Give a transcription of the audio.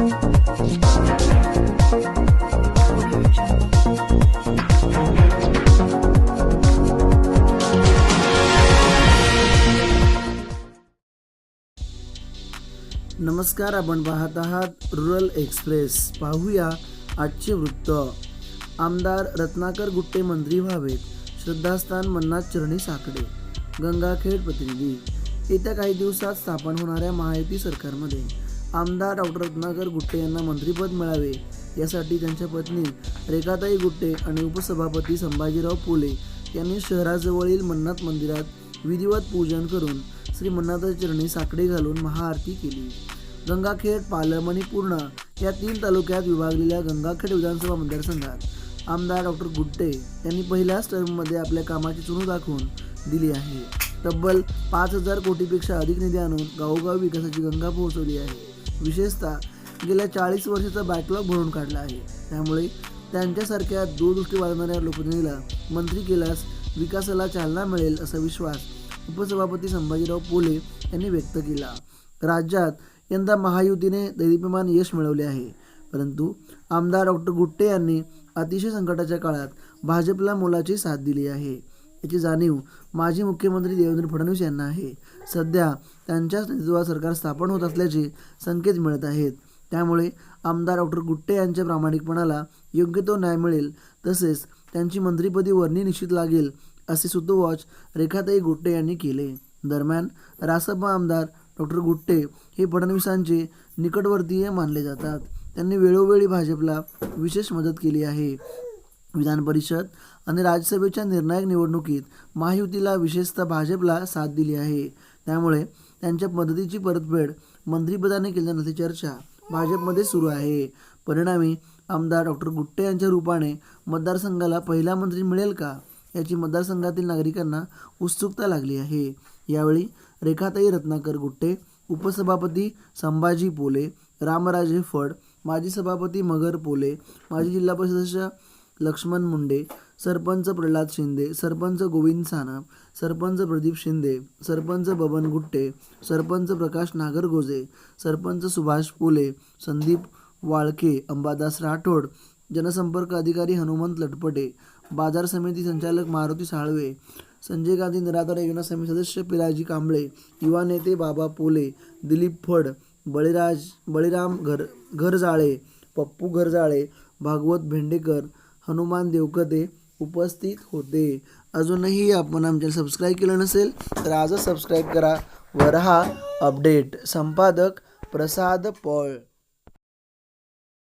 नमस्कार आपण पाहत आहात रुरल एक्सप्रेस. पाहूया आजचे वृत्त. आमदार रत्नाकर गुट्टे मंत्री व्हावेत. श्रद्धास्थान मन्नाथ चरणी साकडे. गंगाखेड प्रतिनिधी. येत्या काही दिवसात स्थापन होणाऱ्या महायुती सरकारमध्ये. आमदार डॉक्टर रत्नाकर गुट्टे यांना मंत्रिपद मिळावे. यासाठी त्यांच्या पत्नी रेखाताई गुट्टे आणि उपसभापती संभाजीराव पोले यांनी शहराजवळील मन्नाथ मंदिरात विधिवत पूजन करून श्री मन्नाथा चरणी साकडे घालून महाआरती केली. गंगाखेड पालम आणि पूर्णा या तीन तालुक्यात विभागलेल्या गंगाखेड विधानसभा मतदारसंघात आमदार डॉक्टर गुट्टे यांनी पहिल्याच टर्ममध्ये आपल्या कामाची चुणू दाखवून दिली आहे. तब्बल पाच हजार कोटीपेक्षा अधिक निधी आणून गावोगावी विकासाची गंगा पोहोचवली आहे. विशेषतः गेल्या चाळीस वर्षाचा बॅकलॉग भरून काढला आहे. त्यामुळे त्यांच्यासारख्या दूरदृष्टी वाढणाऱ्या लोकप्रतिनिधीला मंत्री केल्यास विकासाला चालना मिळेल असा विश्वास उपसभापती संभाजीराव पोले यांनी व्यक्त केला. राज्यात यंदा महायुतीने दैदिप्यमान यश मिळवले आहे. परंतु आमदार डॉक्टर गुट्टे यांनी अतिशय संकटाच्या काळात भाजपला मोलाची साथ दिली आहे. याची जाणीव माजी मुख्यमंत्री देवेंद्र फडणवीस यांना आहे. सध्या त्यांच्याच नेतृत्वात सरकार स्थापन होत असल्याचे संकेत मिळत आहेत. त्यामुळे आमदार डॉक्टर गुट्टे यांच्या प्रामाणिकपणाला योग्य तो न्याय मिळेल तसेच त्यांची मंत्रिपदी वर्णी निश्चित लागेल असे सुतोवाच रेखाताई गुट्टे यांनी केले. दरम्यान रासपा आमदार डॉक्टर गुट्टे हे फडणवीसांचे निकटवर्तीय मानले जातात. त्यांनी वेळोवेळी भाजपला विशेष मदत केली आहे. विधान परिषद आणि राज्यसभेच्या निर्णायक निवडणुकीत महायुतीला विशेषतः भाजपला साथ दिली आहे. त्यामुळे त्यांच्या मदतीची परतफेड मंत्रिपदाने केल्या जाण्याची चर्चा भाजपमध्ये सुरू आहे. परिणामी आमदार डॉक्टर गुट्टे यांच्या रूपाने मतदारसंघाला पहिला मंत्री मिळेल का याची मतदारसंघातील नागरिकांना उत्सुकता लागली आहे. यावेळी रेखाताई रत्नाकर गुट्टे उपसभापती संभाजी पोले रामराजे फड माजी सभापती मगर पोले माजी जिल्हा परिषद लक्ष्मण मुंडे सरपंच प्रल्हाद शिंदे सरपंच गोविंद सानप सरपंच प्रदीप शिंदे सरपंच बबन गुट्टे सरपंच प्रकाश नागरगोजे सरपंच सुभाष फुले संदीप वाळके अंबादास राठोड जनसंपर्क अधिकारी हनुमंत लटपटे बाजार समिती संचालक मारुती साळवे संजय गांधी निराधार योजना समिती सदस्य पिराजी कांबळे युवा नेते बाबा पोले दिलीप फड बळीराज बळीराम घर घरजाळे पप्पू घरजाळे भागवत भेंडेकर हनुमान देवकते उपस्थित होते. अजूनही आपण आमच्या सबस्क्राईब केलं नसेल तर आजच सबस्क्राईब करा. व रहा अपडेट संपादक प्रसाद पॉळ.